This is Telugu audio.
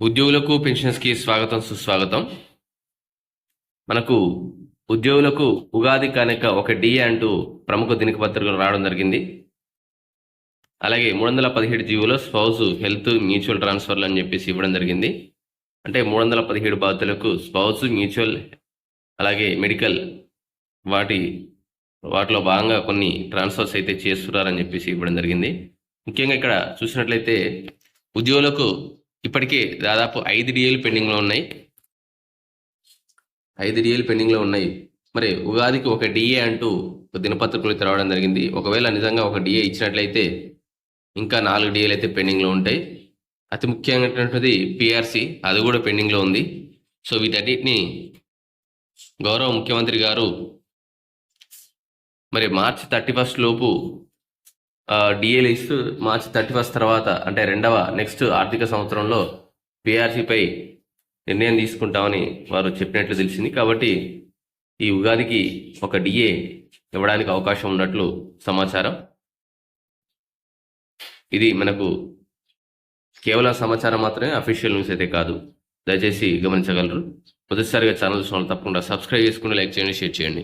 ఉద్యోగులకు పెన్షన్స్కి స్వాగతం సుస్వాగతం. మనకు ఉద్యోగులకు ఉగాది కానుక ఒక డిఏ అంటూ ప్రముఖ దినపత్రికలు రావడం జరిగింది. అలాగే మూడు వందల పదిహేడు జీవోలో స్పౌజ్ హెల్త్ మ్యూచువల్ ట్రాన్స్ఫర్లు అని చెప్పేసి ఇవ్వడం జరిగింది. అంటే మూడు వందల పదిహేడు బాధితులకు స్పౌజ్ మ్యూచువల్ అలాగే మెడికల్ వాటి వాటిలో భాగంగా కొన్ని ట్రాన్స్ఫర్స్ అయితే చేస్తున్నారని చెప్పేసి ఇవ్వడం జరిగింది. ముఖ్యంగా ఇక్కడ చూసినట్లయితే ఉద్యోగులకు ఇప్పటికే దాదాపు ఐదు డిఏలు పెండింగ్లో ఉన్నాయి. ఐదు డిఏలు పెండింగ్లో ఉన్నాయి. మరి ఉగాదికి ఒక డిఏ అంటూ దినపత్రికలు తెరవడం జరిగింది. ఒకవేళ నిజంగా ఒక డిఏ ఇచ్చినట్లయితే ఇంకా నాలుగు డిఏలు అయితే పెండింగ్లో ఉంటాయి. అతి ముఖ్యమైనటువంటిది పిఆర్సి అది కూడా పెండింగ్లో ఉంది. సో వీటన్నిటిని గౌరవ ముఖ్యమంత్రి గారు మరి మార్చి థర్టీ ఫస్ట్ లోపు డిఏలు ఇస్తూ మార్చి థర్టీ ఫస్ట్ తర్వాత అంటే రెండవ నెక్స్ట్ ఆర్థిక సంవత్సరంలో పిఆర్సీపై నిర్ణయం తీసుకుంటామని వారు చెప్పినట్లు తెలిసింది. కాబట్టి ఈ ఉగాదికి ఒక డిఏ ఇవ్వడానికి అవకాశం ఉన్నట్లు సమాచారం. ఇది మనకు కేవలం సమాచారం మాత్రమే అఫీషియల్ న్యూస్ అయితే కాదు. దయచేసి గమనించగలరు. మొదటిసారిగా ఛానల్ చూసిన వాళ్ళు తప్పకుండా సబ్స్క్రైబ్ చేసుకుని లైక్ చేయండి షేర్ చేయండి.